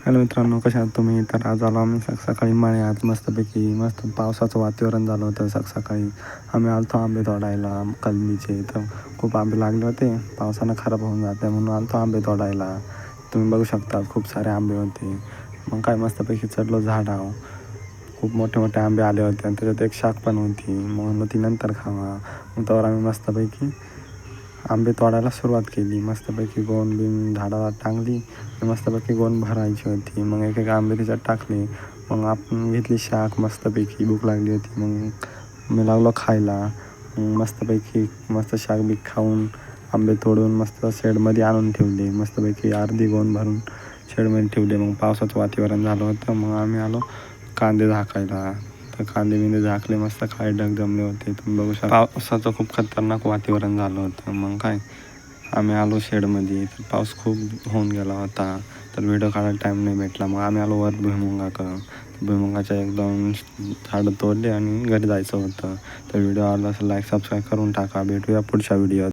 Hello मित्रांनो कशा आहात तुम्ही? तर आज आलो आम्ही सक सकाळी मळ्यात. मस्तपैकी मस्त पावसाचं वातावरण झालं होतं सक सकाळी. आम्ही आलतो आंबे तोडायला कलमीचे. तर खूप आंबे लागले होते. पावसानं खराब होऊन जाते म्हणून आलतो आंबे तोडायला. तुम्ही बघू शकता खूप सारे आंबे होते. मग काय मस्तपैकी चढलो झाडाव खूप मोठे मोठे आंबे आले होते आणि त्याच्यात एक शाक पण होती. मग म्हणलं ती नंतर खावा. मग त्यावर आम्ही मस्तपैकी आंबे तोडायला सुरुवात केली. मस्तपैकी गोंड बिन झाडाला टांगली. मस्तपैकी गोण भरायची होती. मग एक एक आंबे त्याच्यात टाकले. मग आपण घेतली शाक मस्तपैकी भूक लागली होती. मग मी लागलो खायला. मग मस्तपैकी मस्त शाक बी खाऊन आंबे तोडून मस्त शेडमध्ये आणून ठेवले. मस्तपैकी अर्धी गोण भरून शेडमध्ये ठेवले. मग पावसाचं वातावरण झालं होतं. मग आम्ही आलो कांदे झाकायला. तर कांदे बिंदे झाकले. मस्त काय ढग जमले होते. तुम्ही बघू शकता. पावसाचं खूप खतरनाक वातावरण झालं होतं. मग काय? आम्ही आलो शेडमध्ये तर पाऊस खूप होऊन गेला होता. तर व्हिडिओ काढायला टाईम नाही भेटला. मग आम्ही आलो वर भुईमुंगाकडं. भुईमुगाच्या एक दोन झाडं तोडले आणि घरी जायचं होतं. तर व्हिडिओ आवडला असं लाईक सबस्क्राईब करून टाका. भेटूया पुढच्या व्हिडिओत